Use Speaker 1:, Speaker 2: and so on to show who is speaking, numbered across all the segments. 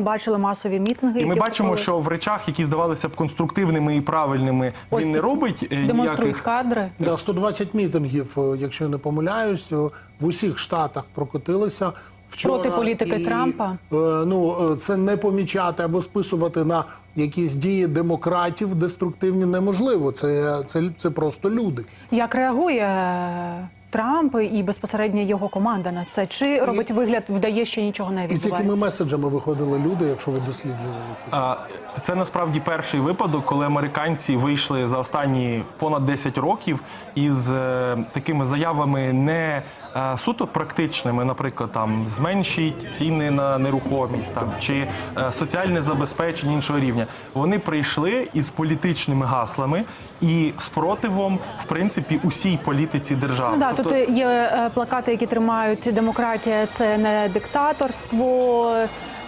Speaker 1: Бачили масові мітинги.
Speaker 2: І ми бачимо,
Speaker 1: проходили.
Speaker 2: що в речах, які здавалися б конструктивними і правильними,
Speaker 1: Ось
Speaker 2: він не робить е,
Speaker 1: демонструють
Speaker 2: ніяких
Speaker 1: кадри.
Speaker 3: Да, 120 мітингів, е, якщо я не помиляюсь, е, в усіх штатах прокотилися. Вчора
Speaker 1: Проти політики
Speaker 3: і,
Speaker 1: Трампа?
Speaker 3: е, Ну це не помічати або списувати на якісь дії демократів деструктивні неможливо. Це, це, це просто люди.
Speaker 1: Як реагує Трамп і безпосередньо його команда на це? Чи робить вигляд, вдає, що нічого не
Speaker 3: І з якими меседжами виходили люди, якщо ви досліджували це?
Speaker 2: Це насправді перший випадок, коли американці вийшли за останні понад 10 років із е, такими заявами не е, суто практичними, наприклад, там зменшіть ціни на нерухомість там чи е, соціальне забезпечення іншого рівня. Вони прийшли із політичними гаслами і спротивом, в принципі, усій політиці держави.
Speaker 1: Ну, да,
Speaker 2: Тобто-
Speaker 1: є е, плакати, які тримають демократія, це не диктаторство.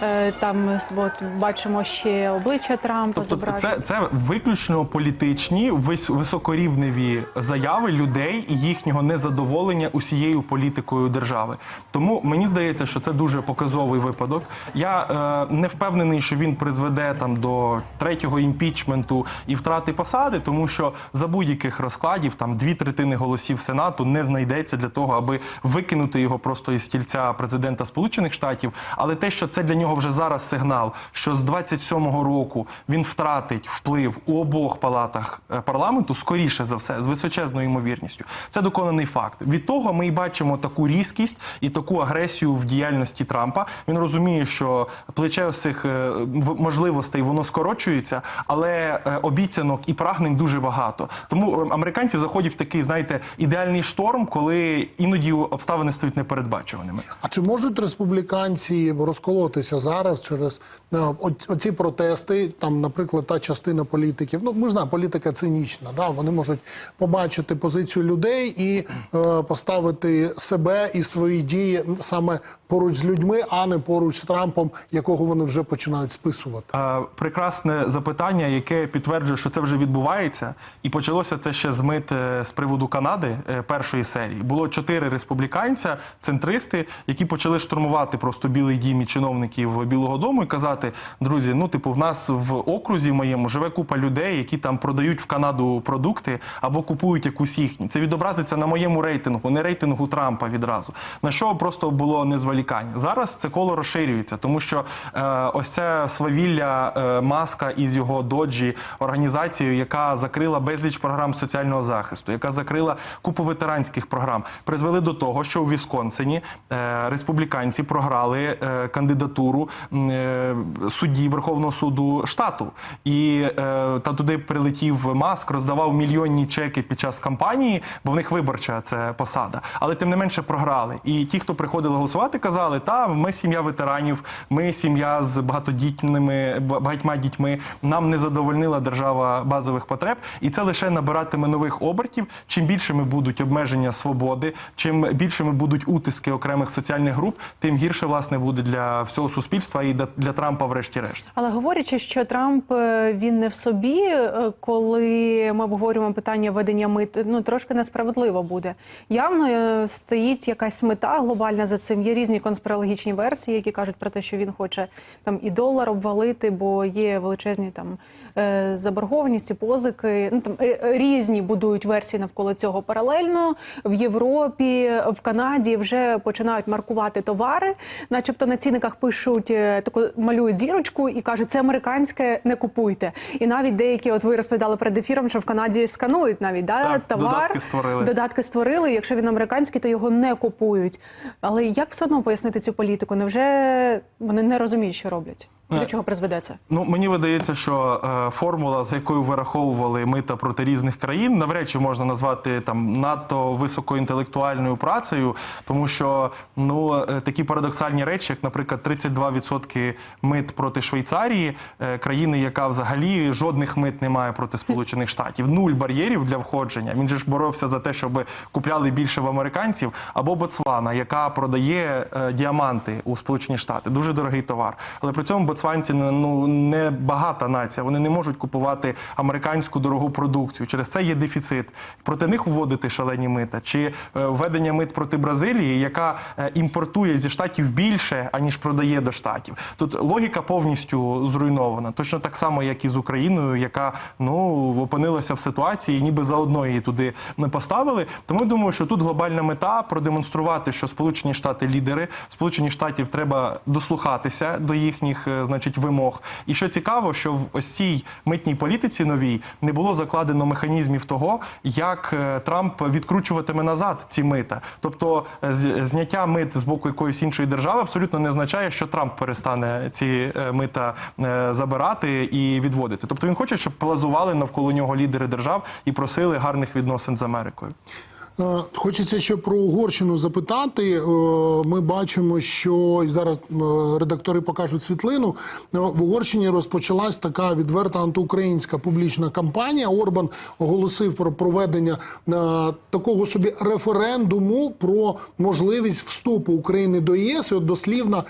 Speaker 1: Е, Там от бачимо ще обличчя Трампа
Speaker 2: Тобто це, це виключно політичні вис- високорівневі заяви людей і їхнього незадоволення усією політикою держави. Тому мені здається, що це дуже показовий випадок. Я е, не впевнений, що він призведе там до третього імпічменту і втрати посади, тому що за будь-яких розкладів там дві третини голосів Сенату не знайдеться для того, аби викинути його просто із стільця президента Сполучених Штатів. Але те, що це для нього вже зараз сигнал, що з 27-го року він втратить вплив у обох палатах е, парламенту, скоріше за все, з височезною ймовірністю. Це доконаний факт. Від того ми і бачимо таку різкість і таку агресію в діяльності Трампа. Він розуміє, що плече цих е, можливостей воно скорочується, але е, обіцянок і прагнень дуже багато. Тому американці заходять в такий, знаєте, ідеальний шторм, коли іноді обставини стають непередбачуваними.
Speaker 3: А чи можуть республіканці розколотися зараз через е, оці протести? Там, наприклад, та частина політиків. Ну, ми знаємо, політика цинічна. Да? Вони можуть побачити позицію людей і е, поставити себе і свої дії саме поруч з людьми, а не поруч з Трампом, якого вони вже починають списувати.
Speaker 2: Е, Прекрасне запитання, яке підтверджує, що це вже відбувається, і почалося це ще з мит е, з приводу Канади е, першої серії. Було чотири республіканця, центристи, які почали штурмувати просто білий дім і чиновників Білого Дому і казати: друзі, ну типу, в нас в окрузі моєму живе купа людей, які там продають в Канаду продукти або купують якусь їхню. Це відобразиться на моєму рейтингу, не рейтингу Трампа відразу. На що просто було незволікання. Зараз це коло розширюється, тому що е, ось це свавілля е, маска із його доджі організацією, яка закрила безліч програм соціального захисту, яка закрила купу ветеранських програм, призвели до того, що у Вісконсині е, республіканці програли е, кандидатуру м, е, судді Верховного суду штату, і е, та туди прилетів маск, роздавав мільйонні чеки під час кампанії, бо в них виборча це посада. Але тим не менше програли. І ті, хто приходили голосувати, казали: та ми сім'я ветеранів, ми сім'я з багатодітними ба- багатьма дітьми. Нам не задовольнила держава базових потреб, і це лише набиратиме нових обертів. Чим більшими будуть обмеження свободи, чим більшими будуть утиски окремих соціальних груп, тим гірше власне буде для всього суспільства і для- для Трампа, врешті-решт.
Speaker 1: Але говорячи, що Трамп е, він не в собі, е, коли ми обговорюємо питання ведення мит, ну трошки несправедливо буде. Явно е, стоїть якась мета глобальна за цим. Є різні конспірологічні версії, які кажуть про те, що він хоче там і долар обвалити, бо є величезні там е, заборгованості, позики. Ну там е, е, різні будують версії навколо цього паралельно в Європі, в Канаді вже починають маркувати товари, начебто на цінниках пишуть таку малюють зірочку і кажуть, це американське, не купуйте. І навіть деякі, от ви розповідали перед ефіром, що в Канаді сканують навіть да,
Speaker 2: Так,
Speaker 1: товар.
Speaker 2: додатки створили.
Speaker 1: Додатки створили. Якщо він американський, то його не купують. Але як все одно пояснити цю політику? Невже вони не розуміють, що роблять? До чого призведе це?
Speaker 2: Ну мені видається, що е, формула, за якою вираховували мита проти різних країн, навряд чи можна назвати там надто високоінтелектуальною працею, тому що ну е, такі парадоксальні речі, як, наприклад, 32% мит проти Швейцарії, е, країни, яка взагалі жодних мит не має проти Сполучених Штатів, нуль бар'єрів для входження. Він же ж боровся за те, щоб купляли більше в американців, або Ботсвана, яка продає е, діаманти у Сполучені Штати, дуже дорогий товар. Але при цьому ботсванці ну не багата нація. Вони не можуть купувати американську дорогу продукцію. Через це є дефіцит. Проти них вводити шалені мита чи е, введення мит проти Бразилії, яка е, імпортує зі штатів більше аніж продає до штатів. Тут логіка повністю зруйнована. Точно так само, як і з Україною, яка ну опинилася в ситуації, ніби заодно її туди не поставили. Тому я думаю, що тут глобальна мета продемонструвати, що Сполучені Штати лідери, Сполучені Штатів треба дослухатися до їхніх, е, значить, вимог. І що цікаво, що в ось цій митній політиці новій не було закладено механізмів того, як е, Трамп відкручуватиме назад ці мита. Тобто е, зняття мит з боку якоїсь іншої держави абсолютно не означає, що Трамп перестане ці е, мита е, забирати і відводити. Тобто він хоче, щоб плазували навколо нього лідери держав і просили гарних відносин з Америкою.
Speaker 3: Е, Хочеться ще про Угорщину запитати. Е, Ми бачимо, що і зараз е, редактори покажуть світлину. В Угорщині розпочалась така відверта антиукраїнська публічна кампанія. Орбан оголосив про проведення такого собі референдуму про можливість вступу України до ЄС. І от дослівно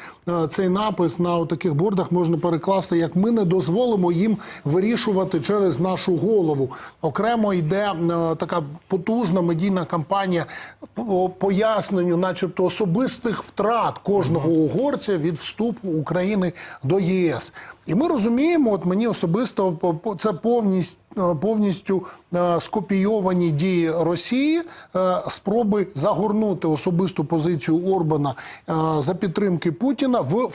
Speaker 3: цей напис на таких бордах можна перекласти як ми не дозволимо їм вирішувати через нашу голову. Окремо йде така потужна медійна кампанія по поясненню, начебто, особистих втрат кожного угорця від вступу України до ЄС. І ми розуміємо, от мені особисто це повністю повністю е, скопійовані дії Росії, е, спроби загорнути особисту позицію Орбана е, за підтримки Путіна в,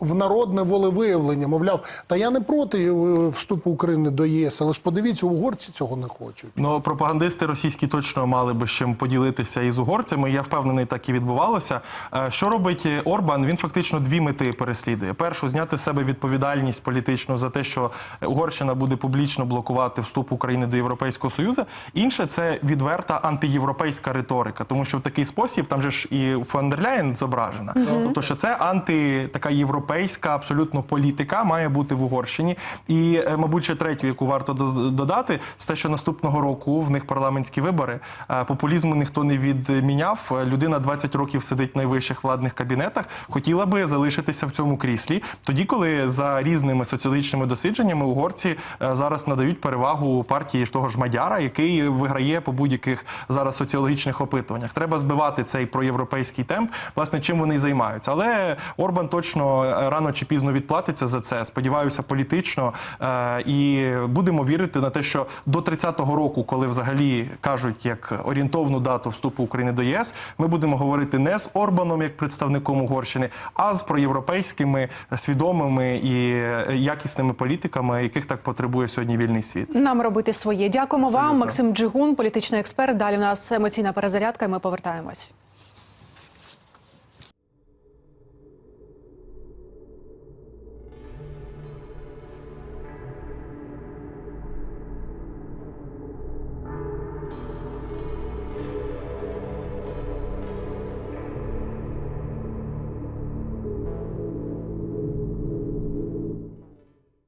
Speaker 3: в, народне волевиявлення. Мовляв, та я не проти е, вступу України до ЄС, але ж подивіться, угорці цього не хочуть.
Speaker 2: Ну, пропагандисти російські точно мали би з чим поділитися із угорцями. Я впевнений, так і відбувалося. Е, Що робить Орбан? Він фактично дві мети переслідує: першу зняти з себе відповідальність політичну за те, що Угорщина буде публічно блокувати вступ України до Європейського Союзу. Інше це відверта антиєвропейська риторика, тому що в такий спосіб там же ж і фон дер Ляєн зображена. Тобто, що це анти така європейська абсолютно політика має бути в Угорщині. І, е, мабуть, ще третю, яку варто додати, це те, що наступного року в них парламентські вибори. Е, Популізму ніхто не відміняв. Людина 20 років сидить в найвищих владних кабінетах. Хотіла би залишитися в цьому кріслі. Тоді, коли за різними соціологічними дослідженнями угорці е, зараз надають перевагу партії того ж Мадяра, який виграє по будь-яких зараз соціологічних опитуваннях. Треба збивати цей проєвропейський темп. Власне, чим вони займаються. Але Орбан точно е, рано чи пізно відплатиться за це. Сподіваюся, політично. Е, І будемо вірити на те, що до 30-го року, коли взагалі кажуть як орієнтовну дату вступу України до ЄС, ми будемо говорити не з Орбаном як представником Угорщини, а з проєвропейськими свідомими і якісними політиками, яких так потребує сьогодні вільний світ.
Speaker 1: Нам робити своє. Дякуємо вам, Максим Джигун, політичний експерт. Далі в нас емоційна перезарядка, і ми повертаємось.